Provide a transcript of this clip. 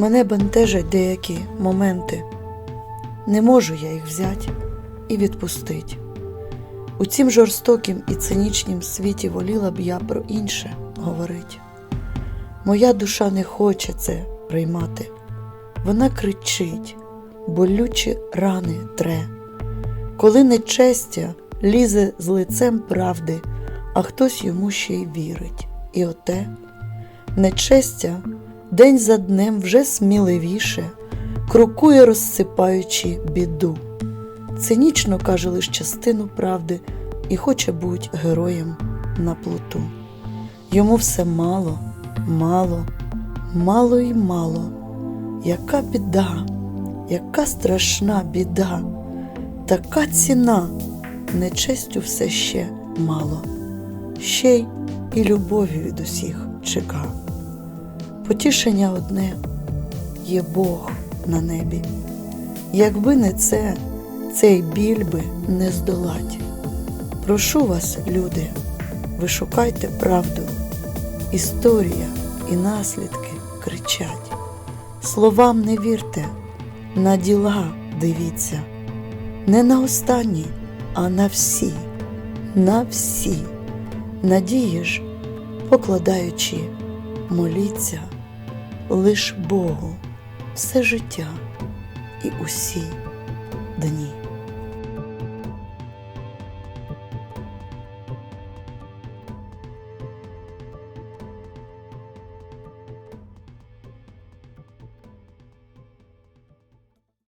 Мене бентежать деякі моменти. Не можу я їх взяти і відпустить. У цім жорстокім і цинічнім світі воліла б я про інше говорить. Моя душа не хоче це приймати. Вона кричить, болючі рани тре. Коли нечестя лізе з лицем правди, а хтось йому ще й вірить. І оте нечестя день за днем вже сміливіше, крокує, розсипаючи біду. Цинічно каже лиш частину правди і хоче бути героєм на плоту. Йому все мало, мало, мало й мало. Яка біда, яка страшна біда, така ціна, нечестю все ще мало, ще й і любові від усіх чека. Потішення одне є Бог на небі. Якби не це, цей біль би не здолать. Прошу вас, люди, ви шукайте правду. Історія і наслідки кричать. Словам не вірте, на діла дивіться. Не на останні, а на всі, на всі. Надії ж, покладаючи, моліться лиш Богу все життя і усі дні.